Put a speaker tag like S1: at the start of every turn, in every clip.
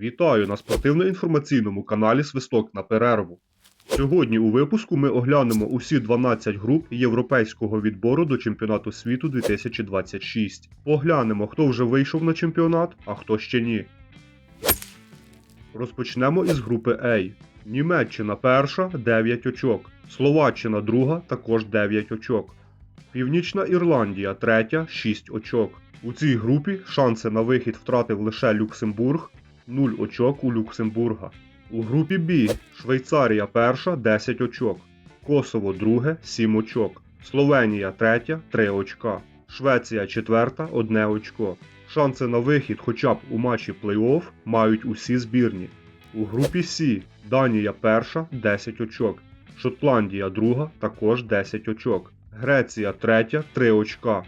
S1: Вітаю на спортивно-інформаційному каналі Свисток на перерву. Сьогодні у випуску ми оглянемо усі 12 груп європейського відбору до чемпіонату світу 2026. Поглянемо, хто вже вийшов на чемпіонат, а хто ще ні. Розпочнемо із групи А. Німеччина перша 9 очок. Словаччина друга також 9 очок. Північна Ірландія третя 6 очок. У цій групі шанси на вихід втратив лише Люксембург 0 очок у Люксембурга. У групі Б Швейцарія перша 10 очок. Косово друге 7 очок. Словенія третя 3 очка. Швеція четверта 1 очко. Шанси на вихід хоча б у матчі плей-офф мають усі збірні. У групі С Данія перша 10 очок. Шотландія друга також 10 очок. Греція третя 3 очка.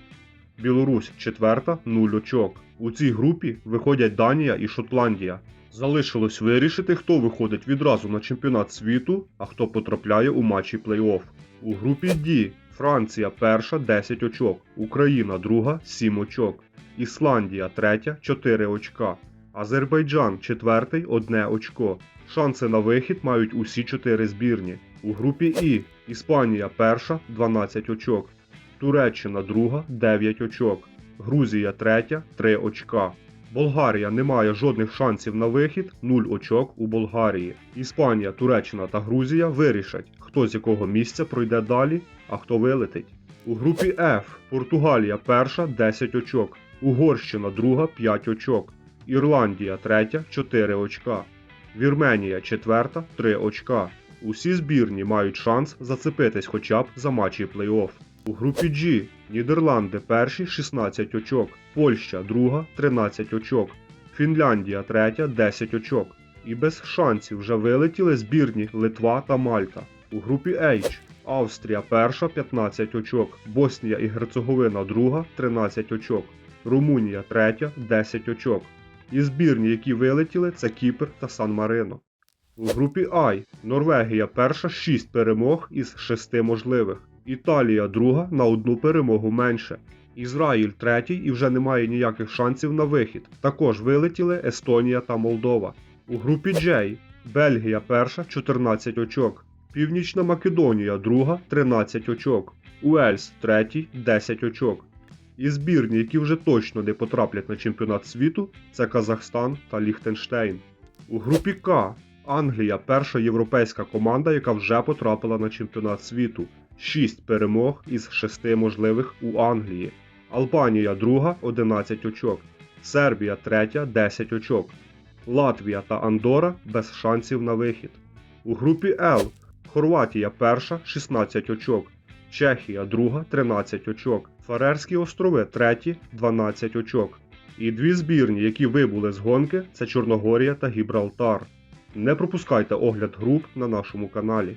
S1: Білорусь четверта 0 очок. У цій групі виходять Данія і Шотландія. Залишилось вирішити, хто виходить відразу на чемпіонат світу, а хто потрапляє у матчі плей-офф. У групі D Франція перша 10 очок, Україна друга 7 очок, Ісландія третя 4 очка, Азербайджан четвертий 1 очко. Шанси на вихід мають усі 4 збірні. У групі І Іспанія перша 12 очок, Туреччина друга 9 очок, Грузія третя 3 очка. Болгарія не має жодних шансів на вихід 0 очок у Болгарії. Іспанія, Туреччина та Грузія вирішать, хто з якого місця пройде далі, а хто вилетить. У групі F Португалія перша 10 очок, Угорщина друга 5 очок, Ірландія третя 4 очка, Вірменія четверта 3 очка. Усі збірні мають шанс зацепитись хоча б за матчі плей-офф. У групі G Нідерланди перші 16 очок, Польща друга 13 очок, Фінляндія третя 10 очок. І без шансів вже вилетіли збірні Литва та Мальта. У групі H Австрія перша 15 очок, Боснія і Герцеговина друга 13 очок, Румунія третя 10 очок. І збірні, які вилетіли, це Кіпр та Сан-Марино. У групі I Норвегія перша 6 перемог із 6 можливих. Італія друга на одну перемогу менше. Ізраїль третій і вже немає ніяких шансів на вихід. Також вилетіли Естонія та Молдова. У групі J Бельгія перша 14 очок. Північна Македонія друга 13 очок. Уельс третій 10 очок. І збірні, які вже точно не потраплять на чемпіонат світу, це Казахстан та Ліхтенштейн. У групі К Англія перша європейська команда, яка вже потрапила на чемпіонат світу. 6 перемог із 6 можливих у Англії. Албанія друга 11 очок. Сербія третя 10 очок. Латвія та Андора без шансів на вихід. У групі Л Хорватія перша 16 очок. Чехія друга 13 очок. Фарерські острови треті 12 очок. І дві збірні, які вибули з гонки, це Чорногорія та Гібралтар. Не пропускайте огляд груп на нашому каналі.